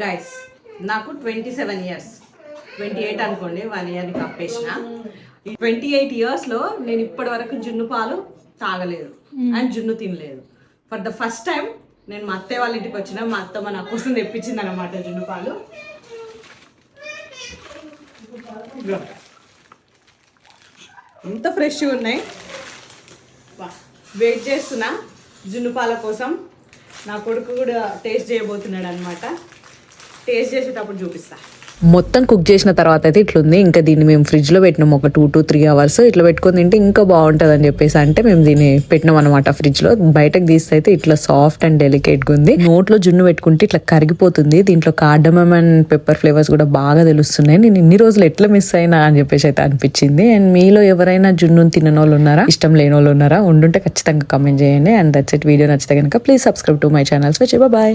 Guys నాకు twenty seven years twenty eight అనుకోండి one ఇయర్ని కప్పేసిన ఈ ట్వంటీ ఎయిట్ ఇయర్స్లో నేను ఇప్పటి వరకు జున్ను పాలు తాగలేదు. అండ్ జున్ను తినలేదు. ఫర్ ద ఫస్ట్ టైం నేను మా అత్తయ్య వాళ్ళ ఇంటికి వచ్చిన మా అత్తమ్మ నా కోసం తెప్పించింది అనమాట జున్ను పాలు. ఎంత ఫ్రెష్గా ఉన్నాయి. వెయిట్ చేస్తున్నా. జున్ను పాల కోసం. నా కొడుకు కూడా టేస్ట్ చేయబోతున్నాడు అనమాట టేస్ట్ చేసేటప్పుడు చూపిస్తా. మొత్తం కుక్ చేసిన తర్వాత అయితే ఇట్లుంది. ఇంకా దీన్ని మేము ఫ్రిడ్జ్లో పెట్టినాం. ఒక టూ టు త్రీ అవర్స్ ఇట్లా పెట్టుకుని తింటే ఇంకా బాగుంటుంది అని చెప్పేసి అంటే మేము దీన్ని పెట్టినాం అనమాట ఫ్రిడ్జ్లో బయటకు తీస్తే అయితే ఇట్లా సాఫ్ట్ అండ్ డెలికేట్గా ఉంది. నోట్లో జున్ను పెట్టుకుంటే ఇట్లా కరిగిపోతుంది. దీంట్లో కార్డమమ్ అండ్ పెప్పర్ ఫ్లేవర్స్ కూడా బాగా తెలుస్తున్నాయి. నేను ఇన్ని రోజులు ఎట్లా మిస్ అయినా అని చెప్పేసి అయితే అనిపించింది. అండ్ మీలో ఎవరైనా జున్ను తినని వాళ్ళు ఉన్నారా? ఇష్టం లేని వాళ్ళు ఉన్నారా? ఉండుంటే ఖచ్చితంగా కమెంట్ చేయండి. అండ్ దట్స్ ఇట్ వీడియో నచ్చితే కనుక please subscribe to my channels వచ్చి బాయ్